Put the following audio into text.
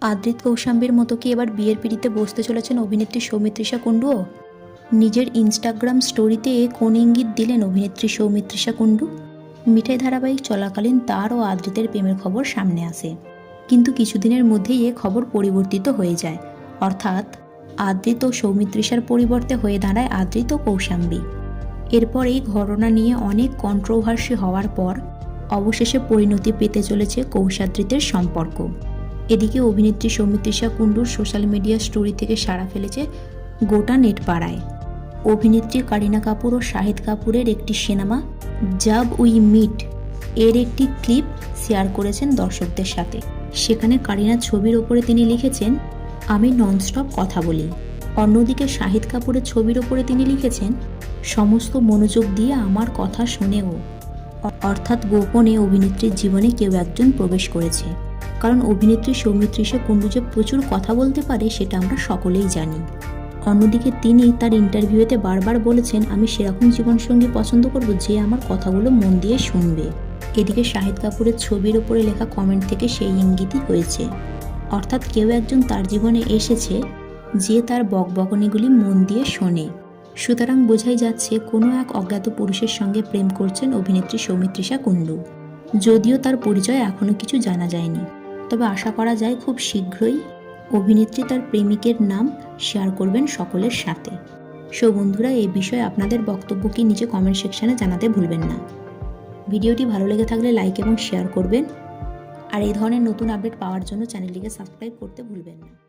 আদ্রিত কৌশাম্বীর মতো কি এবার বিয়ের পিড়িতে বসতে চলেছেন অভিনেত্রী সৌমিত্রিষা কুণ্ডুও নিজের ইনস্টাগ্রাম স্টোরিতে কোন ইঙ্গিত দিলেন অভিনেত্রী সৌমিত্রিষা কুণ্ডু? মিঠাই ধারাবাহিক চলাকালীন তার ও আদ্রিতের প্রেমের খবর সামনে আসে। কিন্তু কিছুদিনের মধ্যেই এ খবর পরিবর্তিত হয়ে যায়। অর্থাৎ আদ্রিত ও সৌমিত্রিষার পরিবর্তে হয়ে দাঁড়ায় আদ্রিত ও কৌশাম্বী। এরপর এই ঘটনা নিয়ে অনেক কন্ট্রোভার্সি হওয়ার পর অবশেষে পরিণতি পেতে চলেছে কৌশাদ্রিতের সম্পর্ক। এদিকে অভিনেত্রী সৌমিত্রিষা কুণ্ডুর সোশ্যাল মিডিয়া স্টোরি থেকে সাড়া ফেলেছে গোটা নেট পাড়ায় অভিনেত্রী কারিনা কাপুর ও শাহিদ কাপুরের একটি সিনেমা জাব উই মিট। এর একটি ক্লিপ শেয়ার করেছেন দর্শকদের সাথে। সেখানে কারিনার ছবির ওপরে তিনি লিখেছেন, আমি ননস্টপ কথা বলি। অন্যদিকে শাহিদ কাপুরের ছবির ওপরে তিনি লিখেছেন, সমস্ত মনোযোগ দিয়ে আমার কথা শুনেও। অর্থাৎ গোপনে অভিনেত্রীর জীবনে কেউ একজন প্রবেশ করেছে। কারণ অভিনেত্রী সৌমিত্রিষা কুণ্ডু যে প্রচুর কথা বলতে পারে সেটা আমরা সকলেই জানি। অন্যদিকে তিনি তার ইন্টারভিউতে বারবার বলেছেন, আমি সেরকম জীবনসঙ্গী পছন্দ করব যে আমার কথাগুলো মন দিয়ে শুনবে। এদিকে শাহিদ কাপুরের ছবির ওপরে লেখা কমেন্ট থেকে সেই ইঙ্গিতই হয়েছে। অর্থাৎ কেউ একজন তার জীবনে এসেছে যে তার বকবকনিগুলি মন দিয়ে শোনে। সুতরাং বোঝাই যাচ্ছে, কোনো এক অজ্ঞাত পুরুষের সঙ্গে প্রেম করছেন অভিনেত্রী সৌমিত্রিষা কুণ্ডু যদিও তার পরিচয় এখনও কিছু জানা যায়নি। তবে আশা করা যায় খুব শীঘ্রই অভিনেত্রী তার প্রেমিকের নাম শেয়ার করবেন সকলের সাথে। সো বন্ধুরা এই বিষয়ে আপনাদের বক্তব্য কি নিচে কমেন্ট সেকশানে জানাতে ভুলবেন না। ভিডিওটি ভালো লেগে থাকলে লাইক এবং শেয়ার করবেন। আর এই ধরনের নতুন আপডেট পাওয়ার জন্য চ্যানেলটিকে সাবস্ক্রাইব করতে ভুলবেন না।